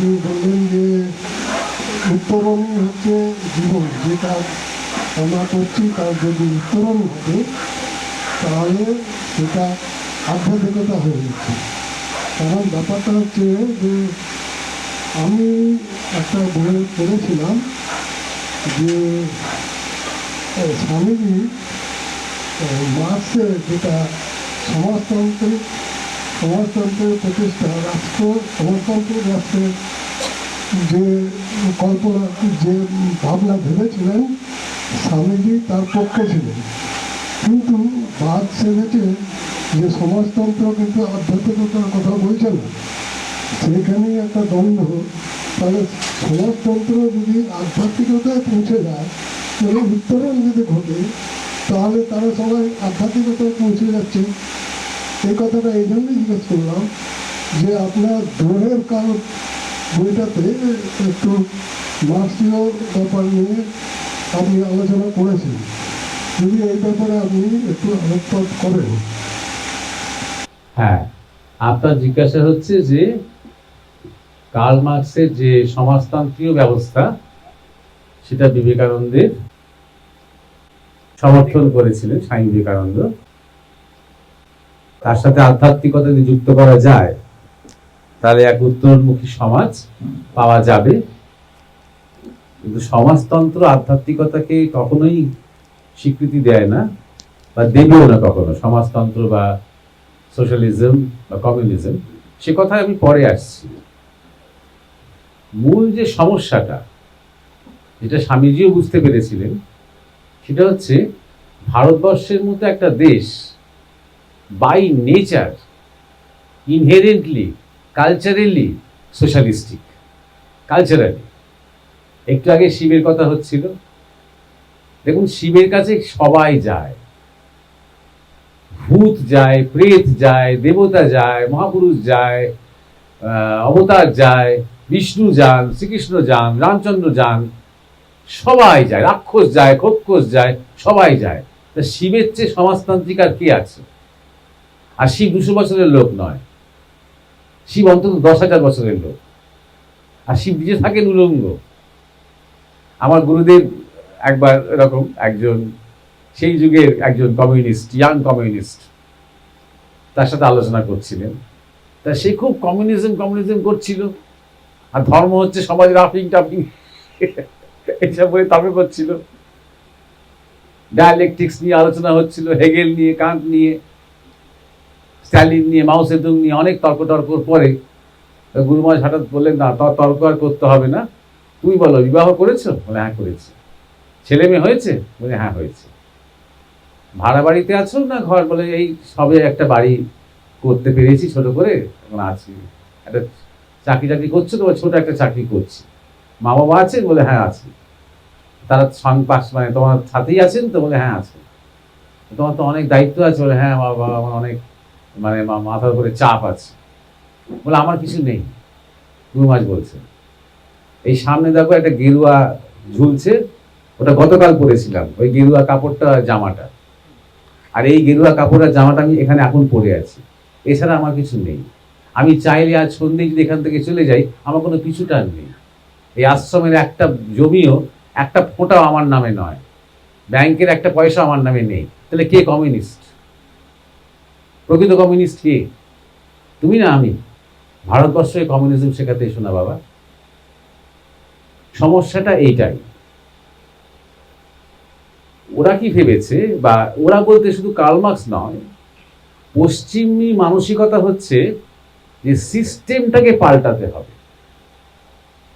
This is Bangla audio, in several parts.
আপনি বললেন যে উত্তরণই হচ্ছে জীবন। যেটা আমরা করছি, তার যদি উত্তরণ হবে তাহলে সেটা আধ্যাত্মিকতা হয়ে যাচ্ছে কারণ ব্যাপারটা হচ্ছে যে, আমি একটা বই পড়েছিলাম যে স্বামীজি মার্ক্সের যেটা সমাজতান্ত্রিক সমাজতন্ত্রের প্রতিষ্ঠা, রাষ্ট্র সমাজতান্ত্রিক রাষ্ট্রের যে কল্পনা, যে ভাবনা ভেবেছিলেন, স্বামীজি তার পক্ষে ছিলেন। কিন্তু বাদ সেরেছে যে সমাজতন্ত্র কিন্তু আধ্যাত্মিকতার কথা বলছে না সেখানেই একটা দ্বন্দ্ব। তাহলে সমাজতন্ত্র যদি আধ্যাত্মিকতায় পৌঁছে যায়, তাহলে উত্তরণ যদি ঘটে, তাহলে তারা সবাই আধ্যাত্মিকতায় পৌঁছে যাচ্ছে। এই কথাটা এই জন্যই জিজ্ঞেস করলাম যে আপনার দ্রোহের কারণ বইটাতে একটু মার্ক্সীয় ব্যাপার নিয়ে আপনি আলোচনা করেছেন। যদি এই ব্যাপারে আপনি একটু আলোকপাত করেন। হ্যাঁ আপনার জিজ্ঞাসা হচ্ছে যে কার্ল মার্ক্সের যে সমাজতান্ত্রীয় ব্যবস্থা, সেটা বিবেকানন্দের সমর্থন করেছিলেন স্বামী বিবেকানন্দ। তার সাথে আধ্যাত্মিকতা যুক্ত করা যায়, তাহলে এক উত্তরমুখী সমাজ পাওয়া যাবে। কিন্তু সমাজতন্ত্র আধ্যাত্মিকতাকে কখনোই স্বীকৃতি দেয় না বা দেবেও না কখনো। সমাজতন্ত্র বা সোশ্যালিজম বা কমিউনিজম, সে কথায় আমি পরে আসছি। মূল যে সমস্যাটা, যেটা স্বামীজিও বুঝতে পেরেছিলেন, সেটা হচ্ছে ভারতবর্ষের মতো একটা দেশ by nature inherently culturally socialistic culturally একটু আগে শিবের কথা হচ্ছিল। দেখুন, শিবের কাছে সবাই যায়। ভূত যায়, প্রেত যায়, দেবতা যায়, মহাপুরুষ যায় অবতার যায়, বিষ্ণু যান, শ্রীকৃষ্ণ যান, রামচন্দ্র যান, সবাই যায়। রাক্ষস যায়, খক্ষস যায়, সবাই যায়। তা শিবের চেয়ে সমাজতান্ত্রিক আর কে আছে? আর শিব দুশো বছরের লোক নয়। শিব অন্তত দশ হাজার বছরের লোক। আর শিব নিজে থাকেন উলঙ্গ। আমার গুরুদেব একবার এরকম একজন, সেই যুগের একজন কমিউনিস্ট, ইয়াং কমিউনিস্ট, তার সাথে আলোচনা করছিলেন। তা সে খুব কমিউনিজম কমিউনিজম করছিল। আর ধর্ম হচ্ছে সমাজ রাফিং টাফিং। এইসব বলে তর্ক করছিল। ডায়ালেকটিক্স নিয়ে আলোচনা হচ্ছিল, হেগেল নিয়ে, কান্ট নিয়ে। স্ট্যালিন নিয়ে মাও সেতুং নিয়ে অনেক তর্ক টর্কর পরে গুরুমাজ হঠাৎ বললেন না তর তর্ক আর করতে হবে না। তুমি বলো বিবাহ করেছ? বলে হ্যাঁ করেছি। ছেলে মেয়ে হয়েছে? বলে হ্যাঁ হয়েছে। ভাড়া বাড়িতে আছো না ঘর? বলে এই সবে একটা বাড়ি করতে পেরেছি ছোট করে। এখন আছি। একটা চাকরি চাকরি করছ তো বলে, ছোট একটা চাকরি করছি। মা বাবা আছে বলে হ্যাঁ আছে। তারা সঙ্গ পাশ মানে তোমার সাথেই আছেন তো? বলে হ্যাঁ আছে। তোমার তো অনেক দায়িত্ব আছে। বলে হ্যাঁ বাবা আমার অনেক মানে মাথার উপরে চাপ আছে। বলে, আমার কিছু নেই। দু মাস বলছে। এই সামনে দেখো একটা গেরুয়া ঝুলছে, ওটা গতকাল পরেছিলাম। ওই গেরুয়া কাপড়টা, জামাটা। আর এই গেরুয়া কাপড় আর জামাটা আমি এখানে এখন পরে আছি। এছাড়া আমার কিছু নেই। আমি চাইলে আজ সন্ধ্যে যদি এখান থেকে চলে যাই, আমার কোনো কিছুটা নেই। এই আশ্রমের একটা জমিও, একটা ফোঁটাও আমার নামে নয়। ব্যাংকের একটা পয়সা আমার নামে নেই। তাহলে কে কমিউনিস্ট? প্রকৃত কমিউনিস্ট কে? তুমি না আমি? ভারতবর্ষে কমিউনিজম শেখাতে এসো না বাবা। সমস্যাটা এইটাই। ওরা কি ভেবেছে বা ওরা বলতে শুধু কার্লমার্কস নয়, পশ্চিমী মানসিকতা হচ্ছে যে সিস্টেমটাকে পাল্টাতে হবে।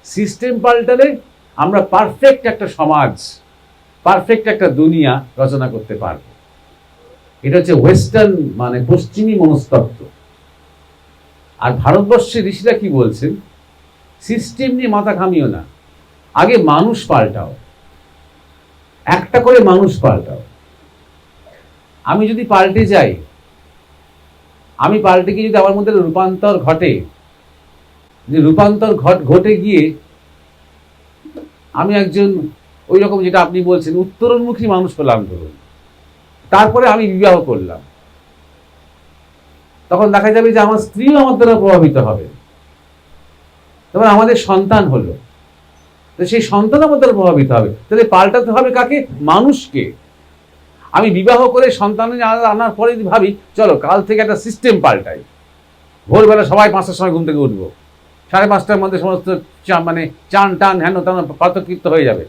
সিস্টেম পাল্টালে আমরা পারফেক্ট একটা সমাজ পারফেক্ট একটা দুনিয়া রচনা করতে পারব। এটা হচ্ছে ওয়েস্টার্ন মানে পশ্চিমী মনস্তত্ত্ব আর ভারতবর্ষের ঋষিরা কি বলছেন? সিস্টেম নিয়ে মাথা ঘামিও না। আগে মানুষ পাল্টাও। একটা করে মানুষ পাল্টাও। আমি যদি পাল্টে যাই, আমি পাল্টে গিয়ে যদি আমার মধ্যে রূপান্তর ঘটে, যে রূপান্তর ঘট, ঘটে গিয়ে আমি একজন ওই রকম যেটা আপনি বলছেন উত্তরোন্মুখী মানুষ হলাম ধরুন। তারপরে আমি বিবাহ করলাম। তখন দেখা যাবে যে আমার স্ত্রীও আমার দ্বারা প্রভাবিত হবে। তারপর আমাদের সন্তান হলো। তো সেই সন্তান আমাদের প্রভাবিত হবে। তাহলে পাল্টাতে হবে কাকে? মানুষকে। আমি বিবাহ করে সন্তান আনা- আনার পরে যদি ভাবি, চলো কাল থেকে একটা সিস্টেম পাল্টাই। ভোরবেলা সবাই পাঁচটার সময় ঘুম থেকে উঠবো। সাড়ে পাঁচটার মধ্যে সমস্ত মানে চান টান হেন টান পাতকৃত্য হয়ে যাবে।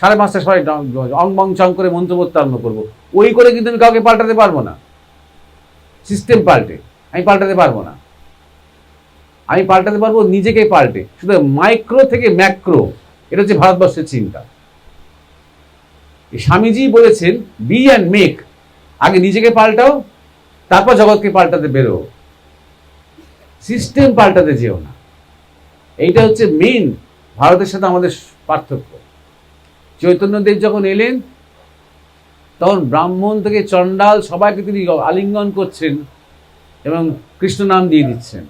সাড়ে পাঁচটার সময় ড- অং বং চং করে মন্ত্র পড়তে আরম্ভ করব। ওই করে কিন্তু আমি কাউকে পাল্টাতে পারব না। সিস্টেম পাল্টে। আমি পাল্টাতে পারব না। আমি পাল্টাতে পারব, নিজেকে পাল্টে। শুধু মাইক্রো থেকে ম্যাক্রো এটা হচ্ছে ভারতবর্ষের চিন্তা। স্বামীজি বলেছেন বি অ্যান্ড মেক আগে নিজেকে পাল্টাও, তারপর জগৎকে পাল্টাতে বেরো। সিস্টেম পাল্টাতে যেও না। এইটা হচ্ছে মেইন ভারতের সাথে আমাদের পার্থক্য। চৈতন্যদেব যখন এলেন, তখন ব্রাহ্মণ থেকে চণ্ডাল সবাইকে তিনি আলিঙ্গন করছেন এবং কৃষ্ণ নাম দিয়ে দিচ্ছেন।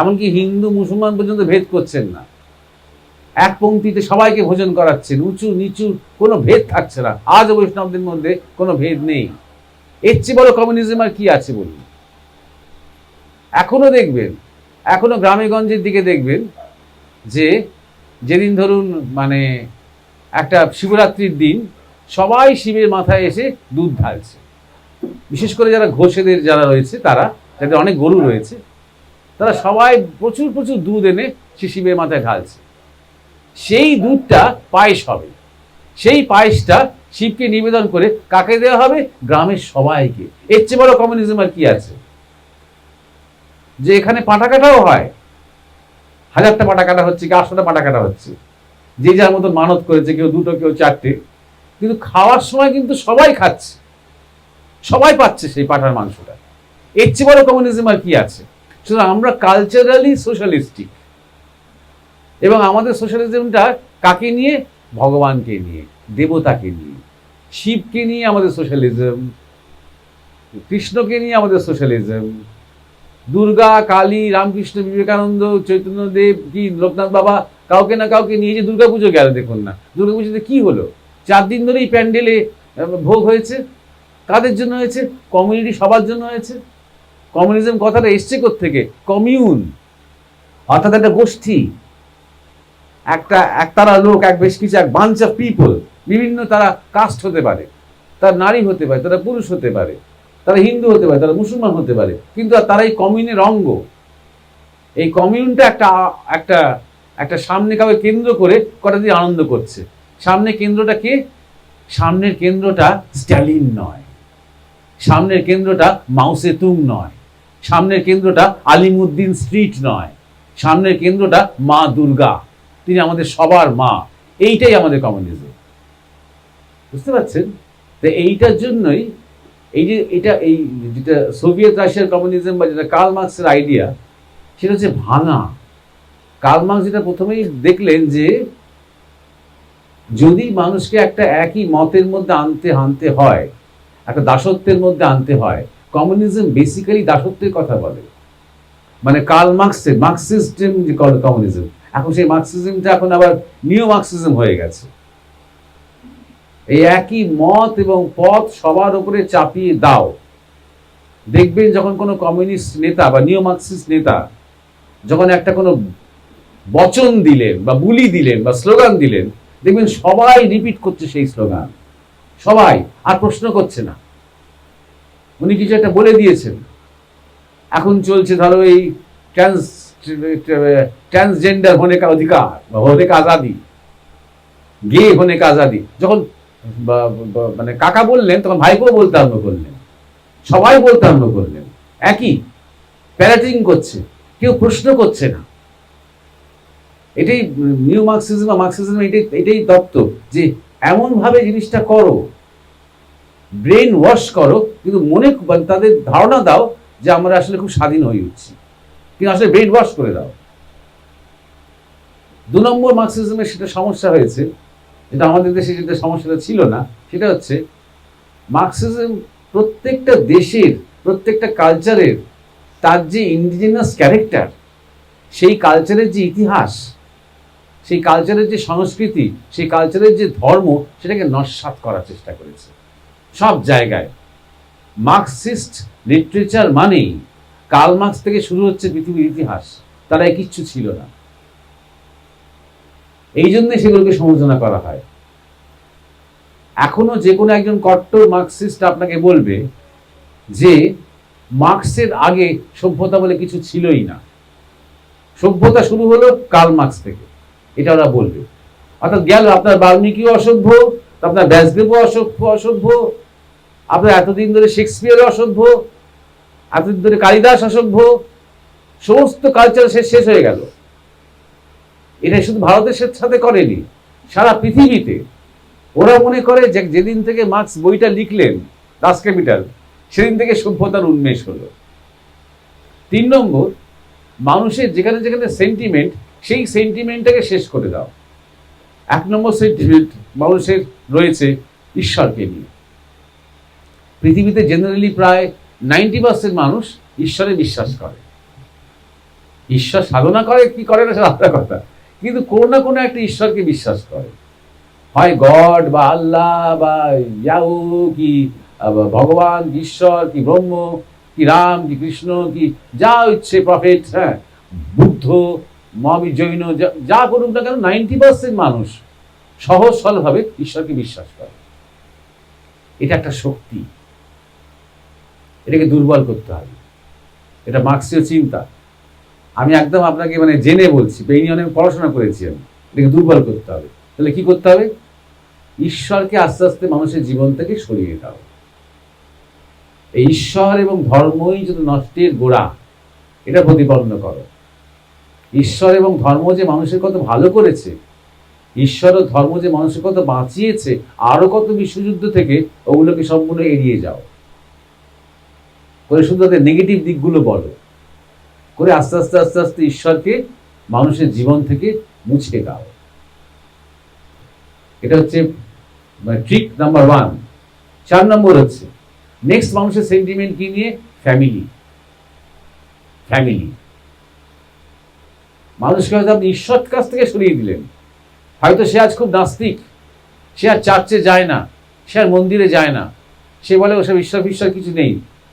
এমনকি হিন্দু, মুসলমান পর্যন্ত ভেদ করছেন না। এক পংক্তিতে সবাইকে ভোজন করাচ্ছেন। উঁচু, নিচু, কোনো ভেদ থাকছে না। আজ বৈষ্ণবদের মধ্যে কোনো ভেদ নেই। এর চেয়ে বড় কমিউনিজম আর কি আছে বলুন? এখনও দেখবেন, এখনও গ্রামেগঞ্জের দিকে দেখবেন যে, যেদিন ধরুন মানে একটা শিবরাত্রির দিন সবাই শিবের মাথায় এসে দুধ ঢালছে। বিশেষ করে যারা ঘোষেদের যারা রয়েছে, তারা, যাদের অনেক গরু রয়েছে, তারা সবাই প্রচুর প্রচুর দুধ এনে সে শিবের মাথায় ঢালছে। সেই দুধটা পায়েস হবে। সেই পায়েসটা শিবকে নিবেদন করে কাকে দেওয়া হবে? গ্রামের সবাইকে। এর চেয়ে বড় কমিউনিজম আর কি আছে? যে এখানে পাটা কাটাও হয়। হাজারটা পাটা কাটা হচ্ছে কি, আটশোটা পাটা কাটা হচ্ছে? যে যার মতন মানত করেছে, কেউ দুটো, কেউ চারটে। কিন্তু খাওয়ার সময় কিন্তু সবাই খাচ্ছে। সবাই পাচ্ছে সেই পাঠার মাংসটা। এর চেয়ে বড় কমিউনিজম আর কি আছে? সুতরাং আমরা কালচারালি সোশ্যালিস্টিক এবং আমাদের সোশ্যালিজমটা কাকে নিয়ে? ভগবানকে নিয়ে, দেবতাকে নিয়ে। শিবকে নিয়ে আমাদের সোশ্যালিজম কৃষ্ণকে নিয়ে আমাদের সোশ্যালিজম দুর্গা, কালী, রামকৃষ্ণ, বিবেকানন্দ, চৈতন্যদেব, কি, লোকনাথ বাবা কাউকে না কাউকে নিয়ে যে দুর্গাপুজো গেল, দেখুন না। দুর্গাপুজোতে কি হলো? চার দিন ধরেই প্যান্ডেলে ভোগ হয়েছে। কাদের জন্য হয়েছে? কমিউনিটি সবার জন্য হয়েছে। কমিউনিজম কথাটা এসছে থেকে কমিউন। অর্থাৎ একটা গোষ্ঠী। একটা, একতারা লোক, এক বেশ কিছু, এক বাঞ্চ অফ পিপল বিভিন্ন তারা কাস্ট হতে পারে। তারা নারী হতে পারে, তারা পুরুষ হতে পারে। তারা হিন্দু হতে পারে, তারা মুসলমান হতে পারে। কিন্তু তারা এই কমিউনের অঙ্গ। এই কমিউনটা একটা একটা একটা সামনে কাউকে কেন্দ্র করে কটা দিয়ে আনন্দ করছে। সামনে কেন্দ্রটা কে? সামনের কেন্দ্রটা স্ট্যালিন নয়। সামনের কেন্দ্রটা মাউসে তুং নয়। সামনের কেন্দ্রটা আলিমুদ্দিন স্ট্রিট নয়। সামনের কেন্দ্রটা মা দুর্গা। তিনি আমাদের সবার মা। এইটাই আমাদের কমিউনিজম বুঝতে পারছেন? তো এইটার জন্যই এই যে এটা এই যেটা সোভিয়েত রাশিয়ার কমিউনিজম বা যেটা কার্ল মার্কসের আইডিয়া সেটা হচ্ছে ভাঙা। কার্ল মার্কস যেটা প্রথমেই দেখলেন যে যদি মানুষকে একটা একই মতের মধ্যে আনতে আনতে হয়, একটা দাসত্বের মধ্যে আনতে হয় কমিউনিজম বেসিক্যালি দাসত্বের কথা বলে। মানে কার্ল মার্কসের মার্কসিস্টেম যে কমিউনিজম এখন সেই মার্কসিজমটা এখন আবার নিও মার্কসিজম হয়ে গেছে। এই একই মত এবং পথ সবার উপরে চাপিয়ে দাও। দেখবেন যখন কোনো কমিউনিস্ট নেতা বা নিও মার্কসিস্ট নেতা, যখন একটা কোনো বচন দিলেন বা বুলি দিলেন বা স্লোগান দিলেন, দেখবেন সবাই রিপিট করছে সেই স্লোগান। সবাই, আর প্রশ্ন করছে না। উনি কিছু একটা বলে দিয়েছেন। এখন চলছে ধরো এই ট্রান্স ট্রান্সজেন্ডার হনে অধিকার বা হনে আজাদি, গে হনে আজাদি। যখন মানে কাকা বললেন, তখন ভাইকেও বলতে আরম্ভ করলেন। সবাই বলতে আরম্ভ করলেন। একই প্যারাটিং করছে। কেউ প্রশ্ন করছে না। এটাই নিউ মার্কসিজম বা মার্কসিজম এটাই এটাই তত্ত্ব যে এমনভাবে জিনিসটা করো ব্রেন ওয়াশ করো, কিন্তু মনে তাদের ধারণা দাও যে আমরা আসলে খুব স্বাধীন হয়ে উঠছি। কিন্তু আসলে ব্রেন ওয়াশ করে দাও। দু নম্বর মার্কসিজমের সেটা সমস্যা হয়েছে, যেটা আমাদের দেশে যেটা সমস্যাটা ছিল না, সেটা হচ্ছে মার্কসিজম প্রত্যেকটা দেশের, প্রত্যেকটা কালচারের তার যে ইন্ডিজিনাস ক্যারেক্টার সেই কালচারের যে ইতিহাস সেই কালচারের যে সংস্কৃতি, সেই কালচারের যে ধর্ম, সেটাকে নস্বাত করার চেষ্টা করেছে। সব জায়গায়। মার্কসিস্ট লিটারেচার মানেই কার্ল মার্কস থেকে শুরু হচ্ছে পৃথিবীর ইতিহাস। তারা কিচ্ছু ছিল না। এই জন্য সেগুলোকে সমালোচনা করা হয়। এখনও যে কোনো একজন কট্টর মার্কসিস্ট আপনাকে বলবে যে মার্কসের আগে সভ্যতা বলে কিছু ছিলই না। সভ্যতা শুরু হলো কার্ল মার্কস থেকে। এটা ওরা বলবে। অর্থাৎ গেল, আপনার বাল্মীকিও অসভ্য, আপনার ব্যাসদেবও অসভ্য অসভ্য, আপনার এতদিন ধরে শেক্সপিয়ারও অসভ্য, এতদিন ধরে কালিদাস অসভ্য, সমস্ত কালচার শেষ শেষ হয়ে গেল। এটা শুধু ভারতের সাথে করেনি, সারা পৃথিবীতে। ওরা মনে করে যে যেদিন থেকে মার্কস বইটা লিখলেন, দাস ক্যাপিটাল, সেদিন থেকে সভ্যতার উন্মেষ হলো। তিন নম্বর, মানুষের যেখানে যেখানে সেন্টিমেন্ট সেই সেন্টিমেন্টটাকে শেষ করে দাও। এক নম্বর সেন্টিমেন্ট মানুষের রয়েছে ঈশ্বরকে নিয়ে। পৃথিবীতে জেনারেলি প্রায় নাইনটি পার্সেন্ট মানুষ ঈশ্বরে বিশ্বাস করে। ঈশ্বর সাধনা করে, কি করে না আলাদা কথা কিন্তু কোনো না কোনো একটা ঈশ্বরকে বিশ্বাস করে। হয় গড বা আল্লাহ বা ইয়াহু, কি ভগবান ঈশ্বর, কি ব্রহ্ম, কি রাম, কি কৃষ্ণ, কি যা ইচ্ছে প্রফেট হ্যাঁ বুদ্ধ মহাবীর জৈন যা- করুক না কেন, নাইনটি পার্সেন্ট মানুষ সহজ সরলভাবে ঈশ্বরকে বিশ্বাস করে। এটা একটা শক্তি। এটাকে দুর্বল করতে হবে। এটা মার্ক্সীয় চিন্তা। আমি একদম আপনাকে মানে জেনে বলছি, এই নিয়ে অনেক পড়াশোনা করেছি আমি। এটাকে দুর্বল করতে হবে। তাহলে কি করতে হবে? ঈশ্বরকে আস্তে আস্তে মানুষের জীবন থেকে সরিয়ে দাও এই ঈশ্বর এবং ধর্মই যদি নষ্টের গোড়া, এটা প্রতিপন্ন করো। ঈশ্বর এবং ধর্ম যে মানুষের কত ভালো করেছে, ঈশ্বর ও ধর্ম যে মানুষের কত বাঁচিয়েছে, আরও কত বিশ্বযুদ্ধ থেকে ওগুলোকে সম্পূর্ণ এড়িয়ে যাও। করে শুধু তাদের নেগেটিভ দিকগুলো বলো। করে আস্তে আস্তে আস্তে আস্তে ঈশ্বরকে মানুষের জীবন থেকে মুছে দাও। এটা হচ্ছে ট্রিক নাম্বার ওয়ান চার নম্বর হচ্ছে নেক্সট মানুষের সেন্টিমেন্ট কি নিয়ে? ফ্যামিলি ফ্যামিলি মানুষকে হয়তো আপনি ঈশ্বর কাছ থেকে সরিয়ে দিলেন, হয়তো সে আজ খুব নাস্তিক, সে আর চার্চে যায় না, সে আর মন্দিরে যায় না। সে বলে, ওসব ঈশ্বর ফিশ্বর কিছু নেই,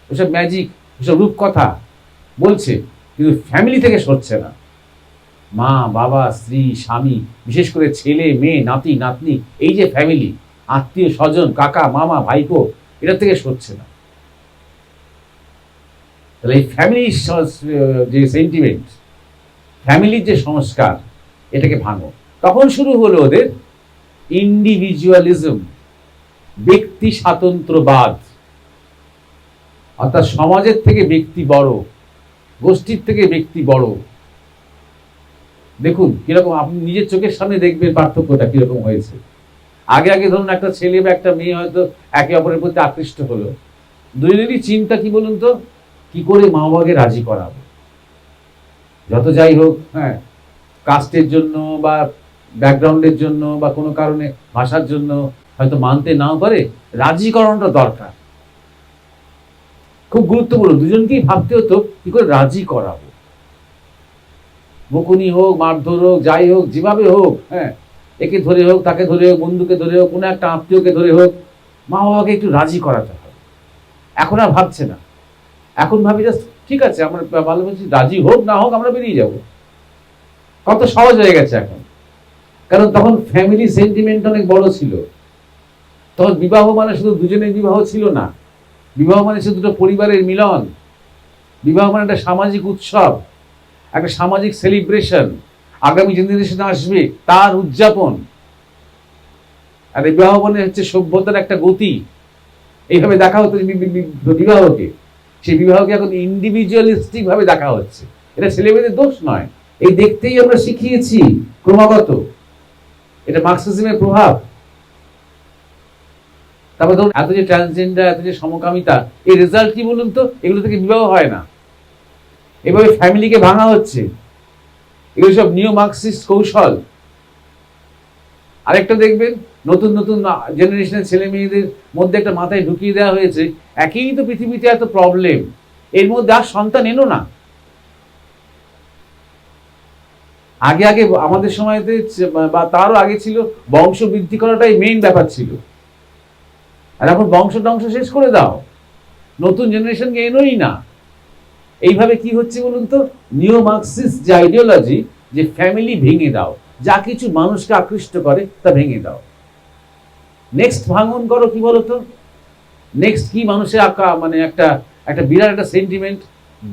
ওসব ম্যাজিক ওসব রূপকথা বলছে, কিন্তু ফ্যামিলি থেকে সরছে না। মা, বাবা, স্ত্রী, স্বামী, বিশেষ করে ছেলে, মেয়ে, নাতি, নাতনি, এই যে ফ্যামিলি আত্মীয় স্বজন, কাকা, মামা, ভাইপো এটা থেকে সরছে না। তাহলে এই ফ্যামিলি যে সেন্টিমেন্ট ফ্যামিলির যে সংস্কার, এটাকে ভাঙো। তখন শুরু হলো ওদের ইন্ডিভিজুয়ালিজম ব্যক্তি স্বাতন্ত্র্যবাদ অর্থাৎ সমাজের থেকে ব্যক্তি বড়, গোষ্ঠীর থেকে ব্যক্তি বড়। দেখুন, কীরকম আপনি নিজের চোখের সামনে দেখবেন পার্থক্যটা কীরকম হয়েছে। আগে আগে ধরুন একটা ছেলে বা একটা মেয়ে হয়তো একে অপরের প্রতি আকৃষ্ট হলো। দুজনেরই চিন্তা কি বলুন তো? কি করে মা বাবাকে রাজি করাবো? যত যাই হোক হ্যাঁ। কাস্টের জন্য বা ব্যাকগ্রাউন্ডের জন্য বা কোনো কারণে ভাষার জন্য হয়তো মানতে নাও পারে রাজি করানোটা দরকার। খুব গুরুত্বপূর্ণ। দুজনকেই ভাবতে হতো কি করে রাজি করাবো? বকুনি হোক মারধর হোক যাই হোক যেভাবে হোক হ্যাঁ একে ধরে হোক তাকে ধরে হোক বন্ধুকে ধরে হোক কোনো একটা আত্মীয়কে ধরে হোক মা বাবাকে একটু রাজি করাতে হবে। এখন আর ভাবছে না। এখন ভাবি জাস্ট ঠিক আছে, আমরা ভালো বলছি, রাজি হোক, না হোক, আমরা বেরিয়ে যাব। কত সহজ হয়ে গেছে এখন। কারণ তখন ফ্যামিলি সেন্টিমেন্ট অনেক বড় ছিল। তখন বিবাহ মানে শুধু দুজনের বিবাহ ছিল না। বিবাহ মানে শুধু দুটো পরিবারের মিলন। বিবাহ মানে একটা সামাজিক উৎসব, একটা সামাজিক সেলিব্রেশন আগামী জেনারেশন আসবে তার উদযাপন। আর বিবাহ মানে হচ্ছে সভ্যতার একটা গতি। এইভাবে দেখা হতো বিবাহকে। সেই বিবাহকে এখন ইন্ডিভিজুয়ালিস্টিক ভাবে দেখা হচ্ছে। এটা ছেলেমেয়েদের দোষ নয়। এই দেখতেই আমরা শিখিয়েছি ক্রমাগত। এটা মার্কসিজমের প্রভাব। তারপর ধরুন এত যে ট্রান্সজেন্ডার এত যে সমকামিতা, এই রেজাল্ট কি বলুন তো? এগুলো থেকে বিবাহ হয় না। এভাবে ফ্যামিলিকে ভাঙা হচ্ছে। এগুলো সব নিও মার্কসিস্ট কৌশল। আরেকটা দেখবেন নতুন নতুন জেনারেশনের ছেলে মেয়েদের মধ্যে একটা মাথায় ঢুকিয়ে দেওয়া হয়েছে। একই তো পৃথিবীতে এত প্রবলেম এর মধ্যে আর সন্তান এনো না। আগে আগে আমাদের সময়তে বা তারও আগে ছিল, বংশ বৃদ্ধি করাটাই মেইন ব্যাপার ছিল। আর এখন বংশ টংশ শেষ করে দাও। নতুন জেনারেশনকে এনোই না। এইভাবে কি হচ্ছে বলুন তো? নিও মার্কসিস্ট যে আইডিওলজি যে ফ্যামিলি ভেঙে দাও, যা কিছু মানুষকে আকৃষ্ট করে তা ভেঙে দাও। নেক্সট ভাঙন করো কি বলতো? নেক্সট কি মানুষের আঁকা মানে একটা একটা বিরাট একটা সেন্টিমেন্ট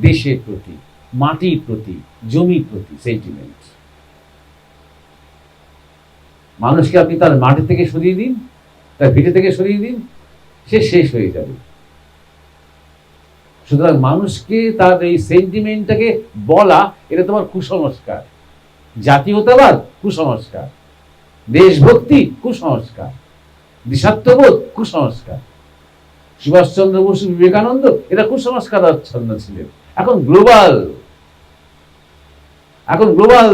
দেশের প্রতি, মাটির প্রতি, জমির প্রতি সেন্টিমেন্ট মানুষকে আপনি তার মাটি থেকে সরিয়ে দিন, তার ভিটে থেকে সরিয়ে দিন, সে শেষ হয়ে যাবে। সুতরাং মানুষকে তার এই সেন্টিমেন্টটাকে বলা, এটা তোমার কুসংস্কার। জাতীয়তাবাদ কুসংস্কার। দেশভক্তি, কুসংস্কার। দেশাত্মবোধ কুসংস্কার। সুভাষচন্দ্র বসু বিবেকানন্দ এটা কুসংস্কার আচ্ছন্ন ছিলেন। এখন গ্লোবাল এখন গ্লোবাল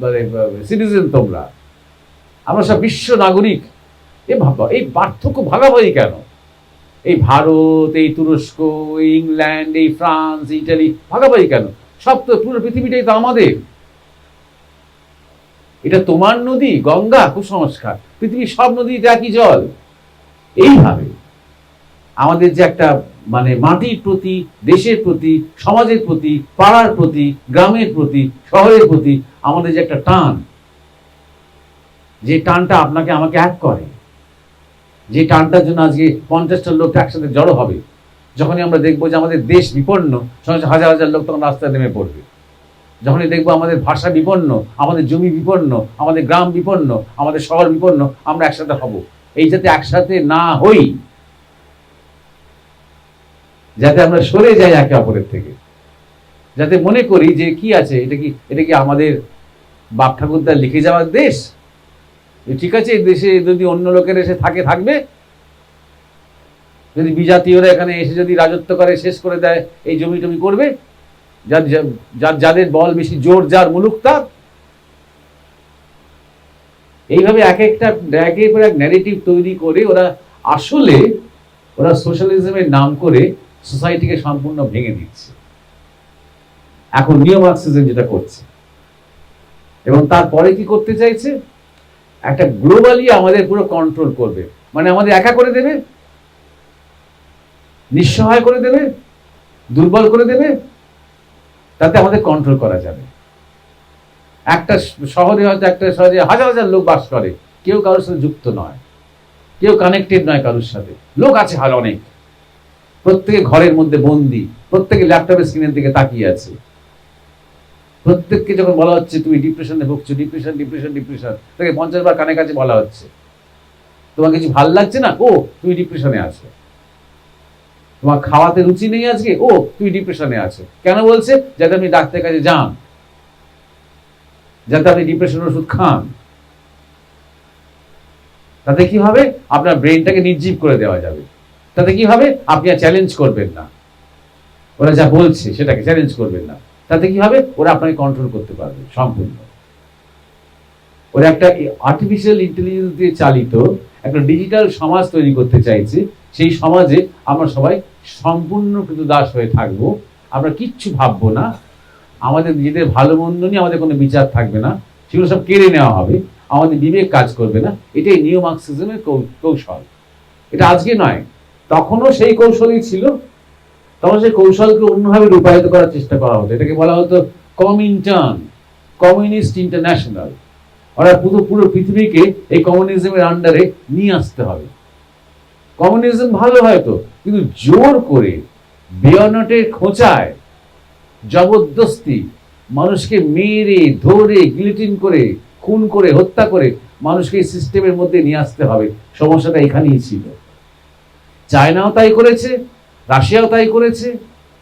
মানে সিটিজেন তোমরা। আমরা সব বিশ্ব নাগরিক। এ ভাবা, এই পার্থক্য ভাগাভাগি কেন? এই ভারত, এই তুরস্ক, এই ইংল্যান্ড, এই ফ্রান্স ইটালি, ভাগাভাগি কেন? সব তো পুরো পৃথিবীটাই তো আমাদের। এটা তোমার নদী, গঙ্গা, কুসংস্কার। পৃথিবীর সব নদীতে একই জল। এইভাবে আমাদের যে একটা মানে মাটির প্রতি, দেশের প্রতি, সমাজের প্রতি, পাড়ার প্রতি, গ্রামের প্রতি, শহরের প্রতি আমাদের যে একটা টান, যে টানটা আপনাকে, আমাকে এক করে, যে টানটার জন্য আজকে পঞ্চাশটা লোক একসাথে জড়ো হবে। যখনই আমরা দেখব যে আমাদের দেশ বিপন্ন সঙ্গে হাজার হাজার লোক তখন রাস্তায় নেমে পড়বে। যখনই দেখব আমাদের ভাষা বিপন্ন, আমাদের জমি বিপন্ন, আমাদের গ্রাম বিপন্ন, আমাদের শহর বিপন্ন, আমরা একসাথে হব। এই যাতে একসাথে না হই, যাতে আমরা সরে যাই একে অপরের থেকে। যাতে মনে করি যে কি আছে, এটা কি এটা কি আমাদের বাপ ঠাকুরদার লিখে যাওয়ার দেশ? ঠিক আছে দেশে যদি অন্য লোকের এসে থাকে, থাকবে। যদি বিজাতীয়রা এখানে এসে যদি রাজত্ব করে, শেষ করে দেয়, এই জমি টমি করবে। যার যার যাদের বল বেশি জোর, যার মুলুক, তার। এইভাবে এক একটা একের পর এক ন্যারেটিভ তৈরি করে ওরা আসলে ওরা সোশ্যালিজমের নাম করে সোসাইটিকে সম্পূর্ণ ভেঙে দিচ্ছে। এখন নিও মার্কসিজম যেটা করছে। এবং তারপরে কি করতে চাইছে? একটা গ্লোবালি আমাদের পুরো কন্ট্রোল করবে। মানে আমাদের একা করে দেবে? নিঃসহায় করে দেবে? দুর্বল করে দেবে? তাতে আমাদের কন্ট্রোল করা যাবে। একটা শহরে হয়তো একটা শহরে হাজার হাজার লোক বাস করে, কেউ কারোর সাথে যুক্ত নয়, কেউ কানেক্টেড নয় কারোর সাথে। লোক আছে হাল অনেক। প্রত্যেকে ঘরের মধ্যে বন্দি, প্রত্যেকে ল্যাপটপের স্ক্রিনের দিকে তাকিয়ে আছে। প্রত্যেককে যখন বলা হচ্ছে, তুমি ডিপ্রেশনে ভুগছো ডিপ্রেশন ডিপ্রেশন ডিপ্রেশন তাকে পঞ্চাশ বার কানে কাছে বলা হচ্ছে। তোমার কিছু ভালো লাগছে না? ও, তুমি ডিপ্রেশনে আছো। তোমার খাওয়াতে রুচি নেই আজকে? ও তুমি ডিপ্রেশনে আছো। কেন বলছে? যাতে আপনি ডাক্তারের কাছে যান। যাতে আপনি ডিপ্রেশনের ওষুধ খান। তাতে কি হবে? আপনার ব্রেনটাকে নির্জীব করে দেওয়া যাবে। তাতে কি হবে? আপনি আর চ্যালেঞ্জ করবেন না। ওরা যা বলছে, সেটাকে চ্যালেঞ্জ করবেন না। তাতে কি হবে? ওরা আপনাকে কন্ট্রোল করতে পারবে, সম্পূর্ণ। ওরা একটা আর্টিফিশিয়াল ইন্টেলিজেন্স দিয়ে চালিত একটা ডিজিটাল সমাজ তৈরি করতে চাইছে। সেই সমাজে আমরা সবাই সম্পূর্ণ দাস হয়ে থাকব, আমরা কিচ্ছু ভাববো না। আমাদের নিজেদের ভালো মন্দ নিয়ে আমাদের কোনো বিচার থাকবে না। সেগুলো সব কেড়ে নেওয়া হবে। আমাদের বিবেক কাজ করবে না। এটাই নিউ মার্কসিজমের কৌশল। এটা আজকে নয়, তখনও সেই কৌশলই ছিল। তখন সেই কৌশলকে অন্যভাবে রূপায়িত করার চেষ্টা করা হতো। এটাকে বলা হতো কমিন্টার্ন কমিউনিস্ট ইন্টারন্যাশনাল। ওরা পুরো পুরো পৃথিবীকে এই কমিউনিজমের আন্ডারে নিয়ে আসতে হবে। কমিউনিজম ভালো হয়তো, কিন্তু জোর করে বেয়নটের খোঁচায়, জবরদস্তি মানুষকে মেরে, ধরে, গিলিটিন করে, খুন করে, হত্যা করে মানুষকে এই সিস্টেমের মধ্যে নিয়ে আসতে হবে। সমস্যাটা এখানেই ছিল। চায়নাও তাই করেছে, রাশিয়াও তাই করেছে,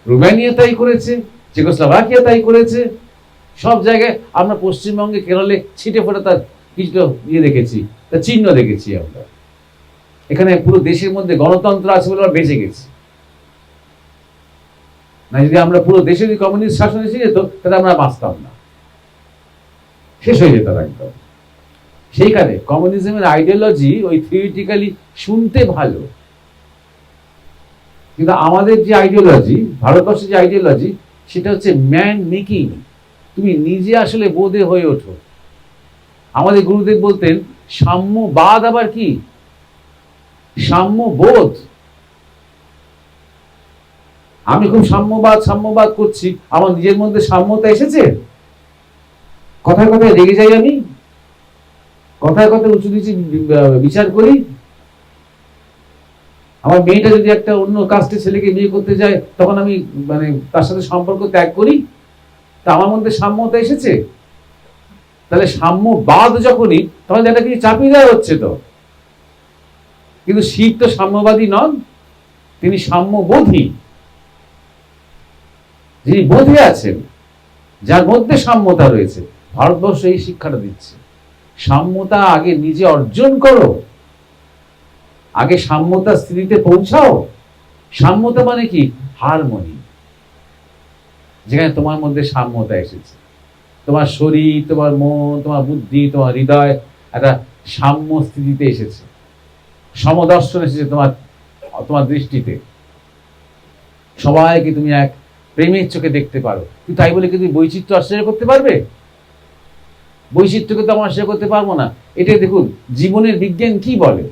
রোমানিয়া তাই করেছে, চেকোস্লোভাকিয়া তাই করেছে। সব জায়গায় আমরা পশ্চিমবঙ্গে কেরলে ছিটে ফোটে তার কিছুটা ইয়ে দেখেছি তার চিহ্ন দেখেছি আমরা। এখানে পুরো দেশের মধ্যে গণতন্ত্র আছে বলে আমরা বেঁচে গেছি। না, যদি আমরা পুরো দেশে যদি কমিউনিস্ট শাসন এসে যেত, তাহলে আমরা বাঁচতাম না। শেষ হয়ে যেত একদম। সেইখানে কমিউনিজমের আইডিওলজি ওই থিওরিটিক্যালি শুনতে ভালো। কিন্তু আমাদের যে আইডিওলজি ভারতবর্ষের যে আইডিওলজি সেটা হচ্ছে ম্যান মেকিং তুমি নিজে আসলে বোধে হয়ে ওঠো। আমাদের গুরুদেব বলতেন, সাম্যবাদ আবার কি? সাম্যবোধ। আমি খুব সাম্যবাদ সাম্যবাদ করছি। আমার নিজের মধ্যে সাম্যতা এসেছে? কথায় কথায় রেগে যাই আমি? কথায় কথায় উঁচু নিচু বিচার করি? আমার মেয়েটা যদি একটা অন্য কাস্টের ছেলেকে বিয়ে করতে যায়, তখন আমি মানে তার সাথে সম্পর্ক ত্যাগ করি? তা আমার মধ্যে সাম্যতা এসেছে? তাহলে সাম্যবাদ যখনই, তখন এটা কিছু চাপিয়ে দেওয়া হচ্ছে তো? কিন্তু শিব তো সাম্যবাদী নন, তিনি সাম্যবোধী। যিনি বোধে আছেন, যার মধ্যে সাম্যতা রয়েছে, ভারতবর্ষ এই শিক্ষাটা দিচ্ছে। সাম্যতা আগে নিজে অর্জন করো, আগে সাম্যতা স্থিতিতে পৌঁছাও। সাম্যতা মানে কি? হারমোনি। যেখানে তোমার মধ্যে সাম্যতা এসেছে। তোমার শরীর, তোমার মন, তোমার বুদ্ধি, তোমার হৃদয় একটা সাম্য স্থিতিতে এসেছে। সমদর্শন এসেছে তোমার তোমার দৃষ্টিতে। সবাইকে তুমি এক প্রেমের চোখে দেখতে পারো। কিন্তু তাই বলে কি তুমি বৈচিত্র্য অস্বীকার করতে পারবে? বৈচিত্র্যকে তো আমরা অস্বীকার করতে পারব না। এটাই দেখুন, জীবনের বিজ্ঞান কি বলে?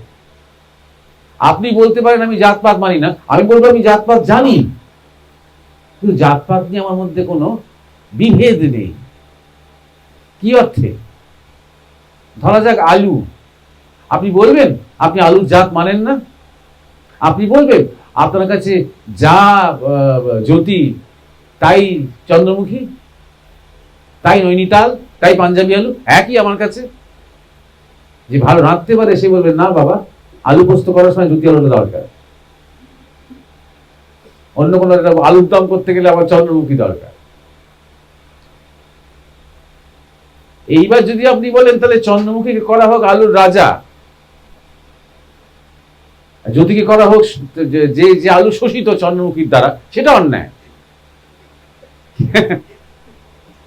আপনি বলতে পারেন, আমি জাতপাত মানি না। আমি বলব, আমি জাতপাত জানি। কিন্তু জাতপাত নিয়ে আমার মধ্যে কোনো বিভেদ নেই। কি অর্থে? ধরা যাক আলু। আপনি বলবেন আপনি আলুর জাত মানেন না। আপনি বলবেন, আপনার কাছে যা জ্যোতি, তাই চন্দ্রমুখী, তাই নৈনিতাল, তাই পাঞ্জাবি আলু, একই আমার কাছে। যে ভালো রাঁধতে পারে, সে বলবে, না বাবা, আলু পোস্ত করার সময় জ্যোতি আলুটা দরকার। অন্য কোনো আলুর দম করতে গেলে আবার চন্দ্রমুখী দরকার। এইবার যদি আপনি বলেন, তাহলে চন্দ্রমুখীকে করা হোক আলুর রাজা। জ্যোতিকে করা হোক, যে যে আলু শোষিত চন্দ্রমুখীর দ্বারা, সেটা অন্যায়।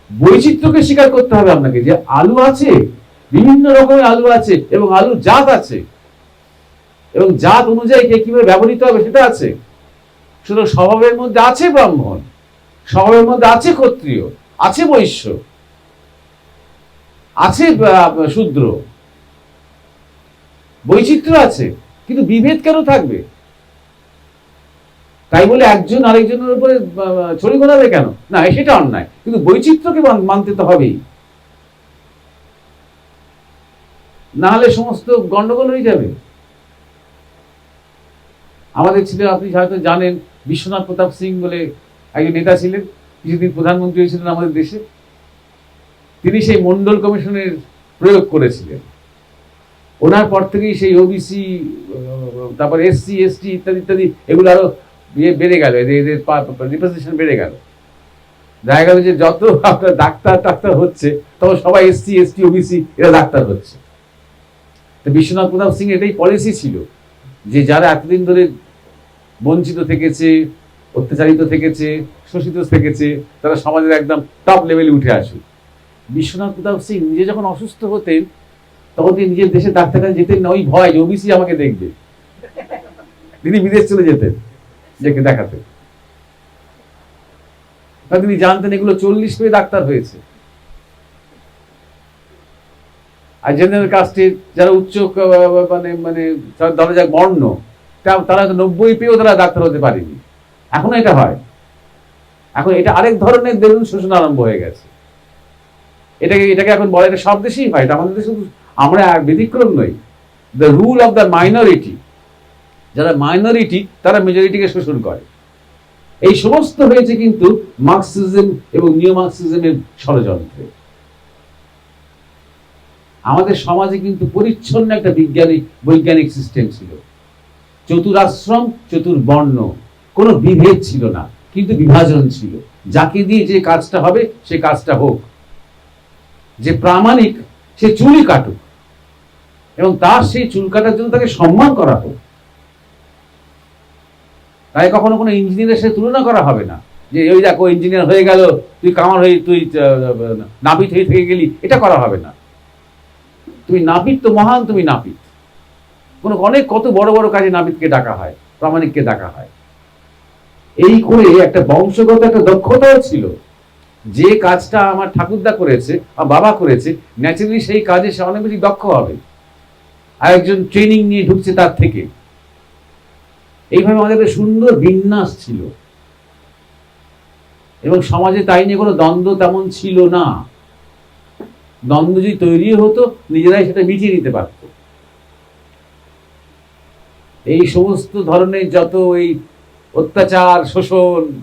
বৈচিত্র্যকে স্বীকার করতে হবে আপনাকে যে আলু আছে, বিভিন্ন রকমের আলু আছে, এবং আলুর জাত আছে। এবং জাত অনুযায়ী কে কীভাবে ব্যবহৃত হবে সেটা আছে। শুধু স্বভাবের মধ্যে আছে ব্রাহ্মণ, স্বভাবের মধ্যে আছে ক্ষত্রিয়, আছে বৈশ্য, আছে শূদ্র। বৈচিত্র্য আছে। কিন্তু বিভেদ কেন থাকবে? তাই বলে একজন আরেকজনের উপরে ছড়ি ঘোরাবে কেন? না, সেটা অন্যায়। কিন্তু বৈচিত্র্যকে মানতে তো হবেই। না হলে সমস্ত গন্ডগোল হয়ে যাবে। আমাদের ছিল আপনি হয়তো জানেন, বিশ্বনাথ প্রতাপ সিং বলে একজন নেতা ছিলেন। কিছুদিন প্রধানমন্ত্রী হয়েছিলেন আমাদের দেশে। তিনি সেই মন্ডল কমিশনের প্রয়োগ করেছিলেন। ওনার পর থেকেই সেই ওবিসি তারপর এসসি এসটি ইত্যাদি ইত্যাদি, এগুলো আরও ইয়ে বেড়ে গেল, এদের রিপ্রেজেন্টেশন বেড়ে গেল। দেখা গেল যে যত আপনার ডাক্তার টাক্তার হচ্ছে তখন সবাই এসসি এসটি ওবিসি এরা ডাক্তার হচ্ছে। তো বিশ্বনাথ প্রতাপ সিং এটাই পলিসি ছিল, যে যারা এতদিন ধরে বঞ্চিত থেকেছে, অত্যাচারিত থেকেছে, শোষিত থেকেছে, তারা সমাজের একদম টপ লেভেলে উঠে আসুক। বিশ্বনাথ প্রতাপ সিং নিজে যখন অসুস্থ হতেন তখন তিনি নিজের দেশে ডাক্তার কাছে যেতেন না, ওই ভয় ওবিসি আমাকে দেখবে। তিনি বিদেশ চলে যেতেন যেকে দেখাতে তিনি জানতেন এগুলো চল্লিশ পেয়ে ডাক্তার হয়েছে। আর জেনারেল কাস্টে যারা উচ্চ মানে মানে ধরা যাক বর্ণ তারা তো নব্বই পেয়েও তারা ডাক্তার হতে পারেনি। এখন এটা হয়। এখন এটা আরেক ধরনের দেখুন শোষণ আরম্ভ হয়ে গেছে। এটাকে এটাকে এখন বলে এটা সব দেশেই হয়, এটা আমাদের দেশে আমরা আর ব্যতিক্রম নই। The rule of the minority যারা মাইনরিটি তারা মেজরিটিকে শোষণ করে। এই সমস্ত হয়েছে কিন্তু মার্কসিজম এবং নিও মার্কসিজমের ষড়যন্ত্রে। আমাদের সমাজে কিন্তু পরিচ্ছন্ন একটা বিজ্ঞানিক বৈজ্ঞানিক সিস্টেম ছিল। চতুরাশ্রম, চতুর্বর্ণ, কোনো বিভেদ ছিল না, কিন্তু বিভাজন ছিল। যাকে দিয়ে যে কাজটা হবে, সে কাজটা হোক। যে প্রামাণিক সে চুলই কাটুক। এবং তার সেই চুল কাটার জন্য তাকে সম্মান করা হোক। তাই কখনো কোনো ইঞ্জিনিয়ারের সাথে তুলনা করা হবে না যে ওই দেখো ইঞ্জিনিয়ার হয়ে গেল, তুই কামার হয়ে, তুই নাপিত হয়ে থেকে গেলি। এটা করা হবে না। তুমি নাপিত তো মহান, তুমি নাপিত। কোনো অনেক কত বড় বড় কাজে নাপিতকে ডাকা হয়, প্রামাণিককে ডাকা হয়। এই করে একটা বংশগত একটা দক্ষতাও ছিল। যে কাজটা আমার ঠাকুরদা করেছে বা বাবা করেছে ন্যাচারালি সেই কাজে সে অনেক বেশি দক্ষ হবে। আর একজন ট্রেনিং নিয়ে ঢুকছে তার থেকে। এইভাবে আমাদের একটা সুন্দর বিন্যাস ছিল। এবং সমাজে তাই নিয়ে কোনো দ্বন্দ্ব তেমন ছিল না। দ্বন্দ্ব যদি তৈরি হতো, নিজেরাই সেটা মিটিয়ে নিতে পারত। এই সমস্ত ধরনের যত এই অত্যাচার, শোষণ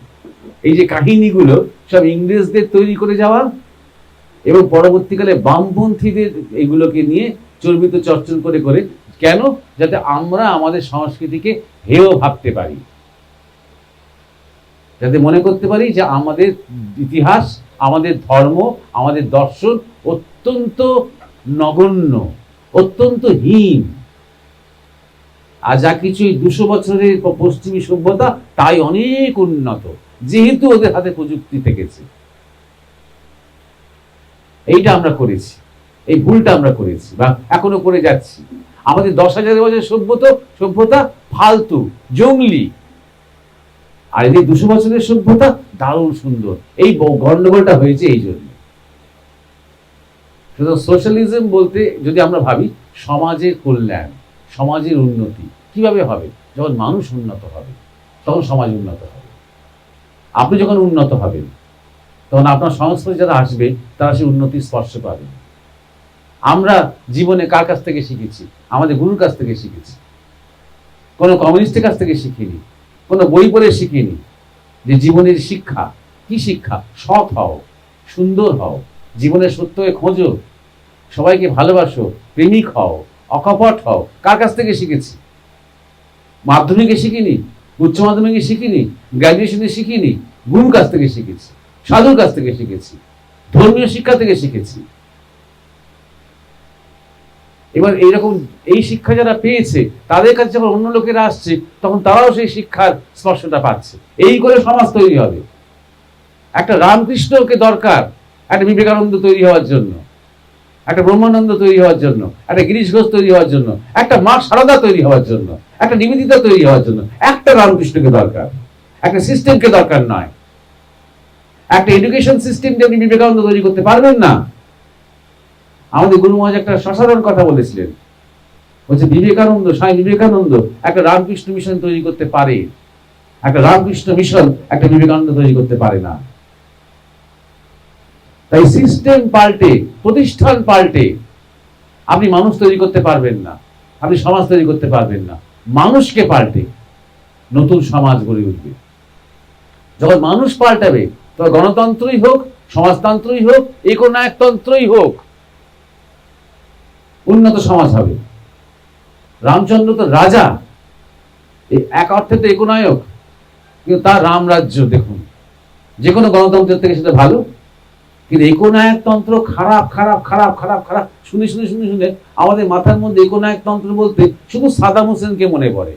এই যে কাহিনীগুলো সব ইংরেজদের তৈরি করে যাওয়া এবং পরবর্তীকালে বামপন্থীদের এগুলোকে নিয়ে চর্বিত চর্চন করে করে, কেন? যাতে আমরা আমাদের সংস্কৃতিকে হেয় ভাবতে পারি। যাতে মনে করতে পারি যে আমাদের ইতিহাস, আমাদের ধর্ম, আমাদের দর্শন অত্যন্ত নগণ্য, অত্যন্ত হীন। আর যা কিছু দুশো বছরের পশ্চিমী সভ্যতা, তাই অনেক উন্নত। যেহেতু ওদের হাতে প্রযুক্তি থেকেছে। এইটা আমরা করেছি। এই ভুলটা আমরা করেছি বা এখনও করে যাচ্ছি। আমাদের দশ হাজার বছরের সভ্যতা সভ্যতা ফালতু, জঙ্গলি। আর এদের দুশো বছরের সভ্যতা, দারুণ সুন্দর। এই গন্ডগোলটা হয়েছে এই জন্য। সোশ্যালিজম বলতে যদি আমরা ভাবি, সমাজের কল্যাণ, সমাজের উন্নতি। কীভাবে হবে? যখন মানুষ উন্নত হবে, তখন সমাজ উন্নত হবে। আপনি যখন উন্নত হবেন, তখন আপনার সংস্পর্শে যারা আসবে, তারা সেই উন্নতির স্পর্শ পাবে। আমরা জীবনে কার কাছ থেকে শিখেছি? আমাদের গুরুর কাছ থেকে শিখেছি। কোনো কমিউনিস্টের কাছ থেকে শিখিনি। কোনো বই পড়ে শিখিনি। যে জীবনের শিক্ষা, কি শিক্ষা? সৎ হও, সুন্দর হও, জীবনের সত্যকে খোঁজো, সবাইকে ভালোবাসো, প্রেমিক হও, অকপট হও। কার কাছ থেকে শিখেছি? মাধ্যমিকে শিখিনি? উচ্চ মাধ্যমিকে শিখিনি গ্র্যাজুয়েশনে শিখিনি, গুরুর কাছ থেকে শিখেছি, সাধুর কাছ থেকে শিখেছি, ধর্মীয় শিক্ষা থেকে শিখেছি। এবার এইরকম এই শিক্ষা যারা পেয়েছে, তাদের কাছে যখন অন্য লোকেরা আসছে, তখন তারাও সেই শিক্ষার স্পর্শটা পাচ্ছে। এই করে সমাজ তৈরি হবে। একটা রামকৃষ্ণকে দরকার, একটা বিবেকানন্দ তৈরি হওয়ার জন্য। একটা ব্রহ্মানন্দ তৈরি হওয়ার জন্য, একটা গিরিশ ঘোষ তৈরি হওয়ার জন্য, একটা মা সারদা তৈরি হওয়ার জন্য, একটা নিবেদিতা তৈরি হওয়ার জন্য, একটা রামকৃষ্ণকে দরকার, একটা সিস্টেমকে দরকার নয়। একটা এডুকেশন সিস্টেম আপনি বিবেকানন্দ তৈরি করতে পারবেন না। আমাদের গুরু মহাজ একটা সাধারণ কথা বলেছিলেন। বলছে, বিবেকানন্দ স্বামী বিবেকানন্দ একটা রামকৃষ্ণ মিশন তৈরি করতে পারে। একটা রামকৃষ্ণ মিশন একটা বিবেকানন্দ তৈরি করতে পারে না। তাই সিস্টেম পাল্টে, প্রতিষ্ঠান পাল্টে আপনি মানুষ তৈরি করতে পারবেন না, আপনি সমাজ তৈরি করতে পারবেন না, মানুষকে পাল্টে নতুন সমাজ গড়ে উঠবে। যখন মানুষ পাল্টাবে তবে গণতন্ত্রই হোক, সমাজতন্ত্রই হোক, একনায়কতন্ত্রই হোক, উন্নত সমাজ হবে। রামচন্দ্র তো রাজা এক অর্থে তো একনায়ক, কিন্তু তার রামরাজ্য দেখুন যে কোনো গণতন্ত্রের থেকে সেটা ভালো। কিন্তু একনায়কতন্ত্র খারাপ খারাপ খারাপ খারাপ খারাপ। শুনে শুনে শুনে শুনে আমাদের মাথার মধ্যে একনায়কতন্ত্র বলতে শুধু সাদাম হোসেনকে মনে পড়ে।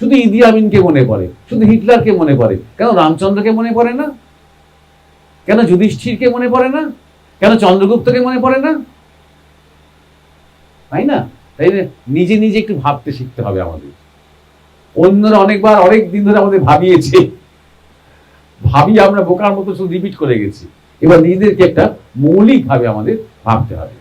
শুধু ইদি আমিনকে মনে পড়ে, শুধু হিটলারকে মনে পড়ে। কেন রামচন্দ্রকে মনে পড়ে না? কেন যুধিষ্ঠিরকে মনে পড়ে না? কেন চন্দ্রগুপ্তকে মনে পড়ে না? তাই না? তাই না? নিজে নিজে একটু ভাবতে শিখতে হবে আমাদের। অন্যরা অনেকবার, অনেক দিন ধরে আমাদের ভাবিয়েছে। ভাবি আমরা বোকার মতো শুধু রিপিট করে গেছি। এবার নিজেদেরকে একটা মৌলিকভাবে আমাদের ভাবতে হবে।